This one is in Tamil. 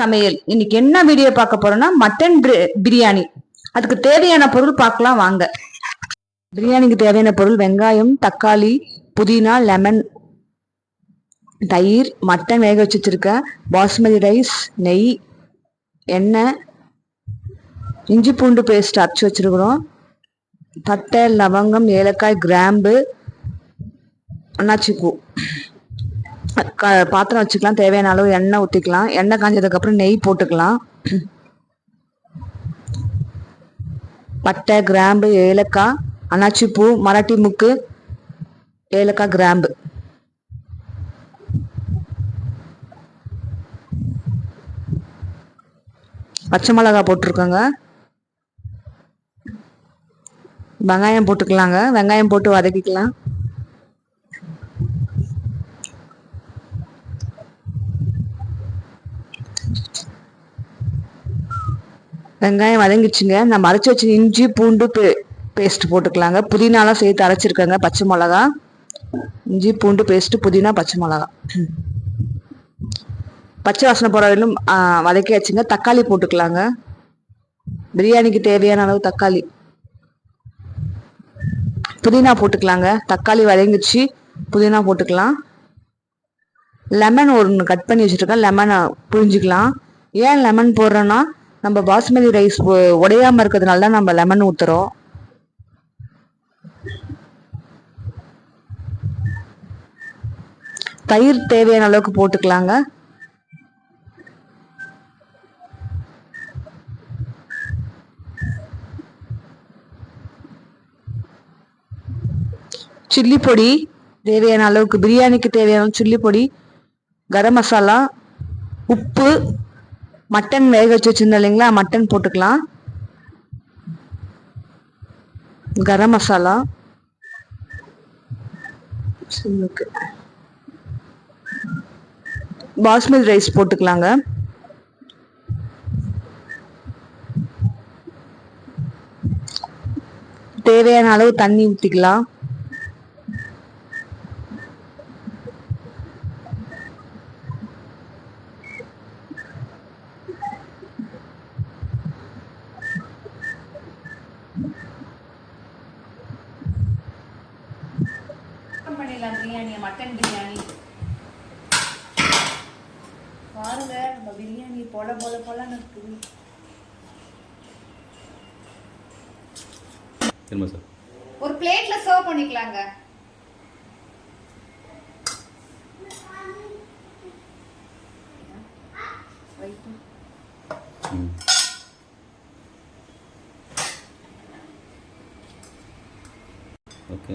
சமையல். இன்னைக்கு என்ன வீடியோ பார்க்க போறோம்னா மட்டன் பிரியாணி அதுக்கு தேவையான பொருள் பார்க்கலாம் வாங்க. பிரியாணிக்கு தேவையான பொருள் வெங்காயம் தக்காளி புதினா லெமன் தயிர் மட்டன் வேக வச்சு வச்சிருக்கேன் பாஸ்மதி ரைஸ் நெய் எண்ணெய் இஞ்சி பூண்டு பேஸ்ட் அரைச்சி வச்சிருக்கிறோம். பட்டை லவங்கம் ஏலக்காய் கிராம்பு அன்னாச்சி பாத்திரம் வச்சுக்கலாம். தேவையான அளவு எண்ணெய் ஊற்றிக்கலாம் எண்ணெய் காஞ்சதுக்கு அப்புறம் நெய் போட்டுக்கலாம். பட்டை கிராம்பு ஏலக்காய் அன்னாச்சி பூ மராட்டி முக்கு ஏலக்காய் கிராம்பு. பச்சை மிளகாய் போட்டிருக்கோங்க. வெங்காயம் போட்டுக்கலாங்க. வெங்காயம் போட்டு வதக்கிக்கலாம். வெங்காயம் வதங்கிச்சுங்க நான் மறைச்சி வச்சு இஞ்சி பூண்டு பே பேஸ்ட் போட்டுக்கலாங்க. புதினாலாம் சேர்த்து அரைச்சிருக்கேங்க பச்சை மிளகா. இஞ்சி பூண்டு பேஸ்ட்டு புதினா பச்சை மிளகா. பச்சை வாசனை போகிற வரையிலும் வதக்கியாச்சுங்க. தக்காளி போட்டுக்கலாங்க. பிரியாணிக்கு தேவையான அளவு தக்காளி. புதினா போட்டுக்கலாங்க. தக்காளி வதங்கிச்சு புதினா போட்டுக்கலாம். லெமன் ஒன்று கட் பண்ணி வச்சுருக்கேன். லெமனை புழிஞ்சிக்கலாம். ஏன் லெமன் போடுறேன்னா நம்ம பாஸ்மதி ரைஸ் உடையாம இருக்கிறதுனால தான் நம்ம லெமன் ஊற்றுறோம் தயிர் தேவையான அளவுக்கு போட்டுக்கலாங்க. சில்லி பொடி தேவையான அளவுக்கு பிரியாணிக்கு தேவையான சில்லி பொடி கரம் மசாலா உப்பு மட்டன் வேக வச்சு வச்சிருந்தோம் இல்லைங்களா? மட்டன் போட்டுக்கலாம். கரம் மசாலா. பாஸ்மதி ரைஸ் போட்டுக்கலாங்க. தேவையான அளவு தண்ணி ஊற்றிக்கலாம் பண்ணிடலாம் பிரியாணியை மட்டன் பிரியாணி? பாருங்க நம்ம பிரியாணி பொல பொல பொலன்னு இருக்குது. திரும்ப சார்? ஒரு பிளேட்ல சர்வ் பண்ணிக்கலாங்க. ஓகே.